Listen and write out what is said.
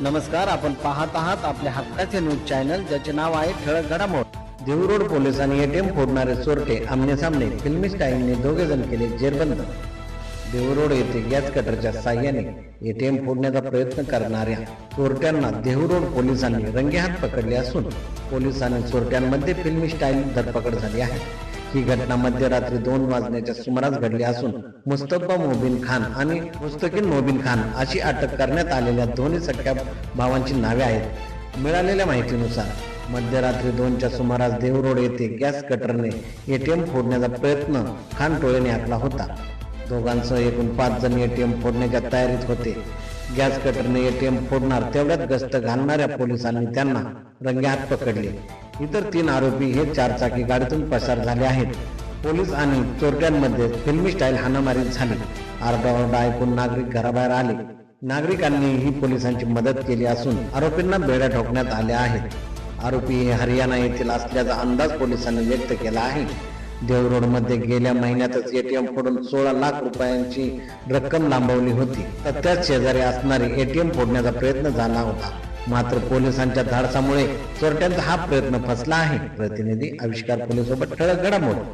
नमस्कार आपण पाहत आहात आपल्या हक्काचे न्यूज चॅनल ज्याचे नाव आहे ठळक घडामोड. देऊरोड पोलिसांनी एटीएम फोडणारे चोरटे आमने सामने फिल्मी स्टाईलने दोघे जण केले जेरबंद. देहू येथे गॅस कटरच्या साह्याने एटीएम फोडण्याचा प्रयत्न करणाऱ्या चोरट्यांना देहरोड पोलिसांनी रंगेहात पकडले असून पोलिसांनी चोरट्यांमध्ये फिल्मी स्टाईल धरपकड झाली आहे. ही घटना मध्यरात्री दोन वाजण्याच्या सुमारास घडली असून मुस्तफा मोबिन खान आणि मुस्तकिन मोबिन खान अशी अटक करण्यात आलेल्या दोन्ही सख्या भावांची नावे आहेत. मिळालेल्या माहितीनुसार मध्यरात्री दोनच्या सुमारास देवरोड येथे गॅस कटरने एटीएम फोडण्याचा प्रयत्न खान टोळेने आखला होता. दोघांसह एकूण पाच जण एटीएम फोडण्याच्या तयारीत होते. गॅस कटरने एटीएम फोडणार तेवढ्यात गस्त घालणाऱ्या पोलिसांनी त्यांना रंगेहात पकडले. इतर तीन आरोपी हे चारचाकी गाडीतून पसार झाले आहेत. पोलीस आणि चोरट्यांमध्ये फिल्मी स्टाईल हाणामारी झाली. आरडाओरडा ऐकून नागरिक घराबाहेर आले. नागरिकांनी ही पोलिसांची मदत केली असून आरोपींना बेड्या ठोकण्यात आल्या आहेत. आरोपी हे हरियाणा येथील असल्याचा अंदाज पोलिसांनी व्यक्त केला आहे. देवरोडमध्ये मध्ये गेल्या महिन्यातच एटीएम फोडून सोळा लाख रुपयांची रक्कम लांबवली होती. तर त्याच शेजारी असणारी एटीएम फोडण्याचा प्रयत्न झाला होता. मात्र पोलिसांच्या धाडसामुळे चोरट्यांचा हा प्रयत्न फसला आहे. प्रतिनिधी आविष्कार पोलीस सोबत ठळक घडामोड.